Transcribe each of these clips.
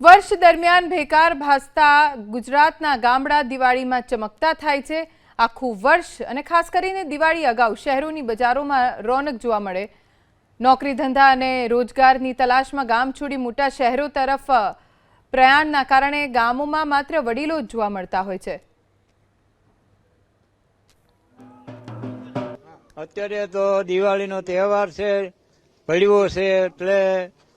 વર્ષ દરમિયાન ભેકાર ભાસતા ગુજરાતના ગામડા દિવાળીમાં ચમકતા થાય છે. આખું વર્ષ અને ખાસ કરીને દિવાળી અગાઉ શહેરોની બજારોમાં રોનક જોવા મળે. નોકરી ધંધા અને રોજગારની તલાશમાં ગામ છોડી મોટા શહેરો તરફ પ્રયાણના કારણે ગામોમાં માત્ર વડીલો જ જોવા મળતા હોય છે. અત્યારે તો દિવાળીનો તહેવાર છે પડ્યો છે એટલે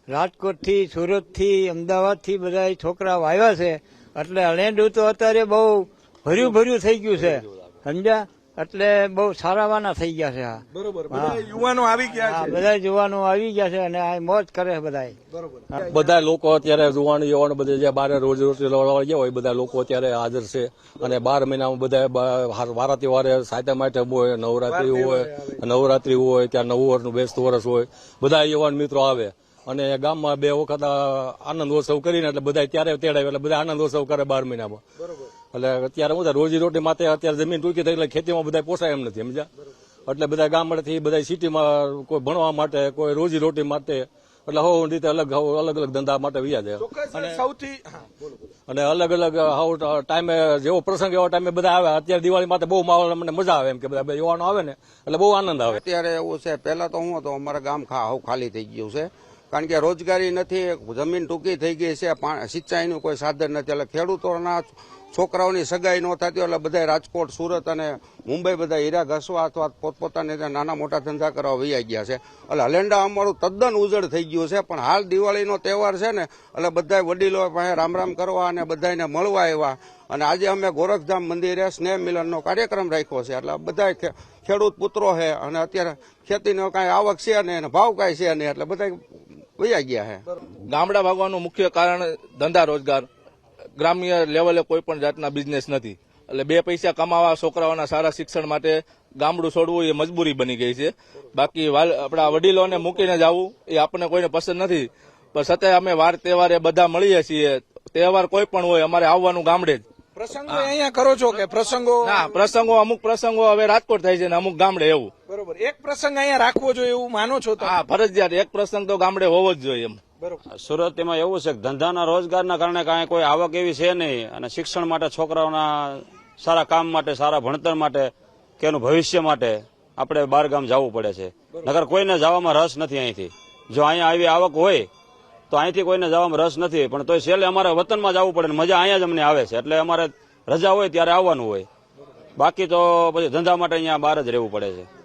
રાજકોટથી સુરતથી અમદાવાદથી બધા છોકરાઓ આવ્યા છે. એટલે અણેડું તો અત્યારે બહુ ભર્યું ભર્યું થઈ ગયું છે. સમજ્યા? એટલે બહુ સારાવાના થઈ ગયા છે આ. બરોબર. બધા યુવાનો આવી ગયા હા છે. બધા યુવાનો આવી ગયા છે અને આ મોજ કરે છે બધા બધા લોકો અત્યારે જુવાન યુવાનો બધા જે બારે રોજ રોજ લડવા ગયા હોય બધા લોકો અત્યારે હાજર છે. અને બાર મહિનામાં બધા વારા તહેવારે સાતમ આઠમ હોય નવરાત્રી હોય નવરાત્રી હોય ત્યાં નવું વર્ષનું બેસતું વર્ષ હોય. બધા યુવાન મિત્રો આવે. અને ગામમાં બે વખત આનંદ ઉત્સવ કરીને એટલે બધા ત્યારે તેડાવે એટલે બધા આનંદ ઉત્સવ કરે બાર મહિનામાં. એટલે અત્યારે હું રોજી રોટી માટે અત્યારે જમીન ટૂંકી થઈ એટલે ખેતીમાં બધા પોસાય એમ નથી સમજ્યા? એટલે બધા ગામડેથી બધા સિટીમાં કોઈ ભણવા માટે કોઈ રોજી રોટી માટે એટલે હો રીતે અલગ અલગ અલગ ધંધા માટે વ્યા જાય. સૌથી. અને અલગ અલગ હવ ટાઈમે જેવો પ્રસંગ એવો ટાઈમે બધા આવે. અત્યારે દિવાળી માટે બહુ માહોલ મને મજા આવે એમ કે બધા યુવાનો આવે ને એટલે બહુ આનંદ આવે. અત્યારે એવું છે પહેલા તો હું હતો અમારા ગામ હાવ ખાલી થઈ ગયું છે. કારણ કે રોજગારી નથી, જમીન ટૂંકી થઈ ગઈ છે સિંચાઈનું કોઈ સાધન નથી. એટલે ખેડૂતોના છોકરાઓની સગાઈ ન થતી એટલે બધા રાજકોટ, સુરત અને મુંબઈ બધા હીરા ઘસવા અથવા પોતપોતાની નાના મોટા ધંધા કરવા વૈયા ગયા છે. એટલે હલેન્ડા અમારું તદ્દન ઉજળ થઈ ગયું છે, પણ હાલ દિવાળીનો તહેવાર છે ને, એટલે બધા વડીલો પાસે રામ રામ કરવા અને બધાને મળવા આવ્યા. અને આજે અમે ગોરખધામ મંદિરે સ્નેહ મિલનનો કાર્યક્રમ રાખ્યો છે. એટલે બધા ખેડૂત પુત્રો છે, અને અત્યારે ખેતીનો કાંઈ આવક છે નહીં અને ભાવ કાંઈ છે નહીં. એટલે બધા વૈયા ગયા છે ગામડા ભાગવાનું મુખ્ય કારણ ધંધા રોજગાર. ગ્રામ્ય લેવલે કોઈ પણ જાતના બિઝનેસ નથી. એટલે બે પૈસા કમાવા છોકરાઓના સારા શિક્ષણ માટે ગામડું છોડવું એ મજબૂરી બની ગઈ છે. બાકી આપણા વડીલોને મૂકીને જવું એ આપણને કોઈને પસંદ નથી. પણ છતાંય અમે વાર તહેવારે બધા મળીએ છીએ. તહેવાર કોઈ પણ હોય અમારે આવવાનું ગામડે જ. પ્રસંગો અહીંયા કરો છો કે પ્રસંગો? ના પ્રસંગો અમુક પ્રસંગો હવે રાજકોટ થાય છે ને અમુક ગામડે એવું. બરોબર. એક પ્રસંગ અહીંયા રાખવો જોઈએ એવું માનો છો હા ફરજિયાત. એક પ્રસંગ તો ગામડે હોવો જ જોઈએ એમ. સુરત એમાં એવું છે કે ધંધાના રોજગારના કારણે કાંઈ કોઈ આવક એવી છે નહીં અને શિક્ષણ માટે છોકરાઓના સારા કામ માટે સારા ભણતર માટે કે એનું ભવિષ્ય માટે આપણે બહાર ગામ જવું પડે છે. નગર કોઈને જવામાં રસ નથી અહીંથી. જો અહીંયા આવી આવક હોય તો અહીંથી કોઈને જવામાં રસ નથી પણ તોય છેલ્લે અમારે વતનમાં જવું પડે ને મજા અહીંયા જ અમને આવે છે. એટલે અમારે રજા હોય ત્યારે આવવાનું હોય. બાકી તો પછી ધંધા માટે અહીંયા બહાર જ રહેવું પડે છે.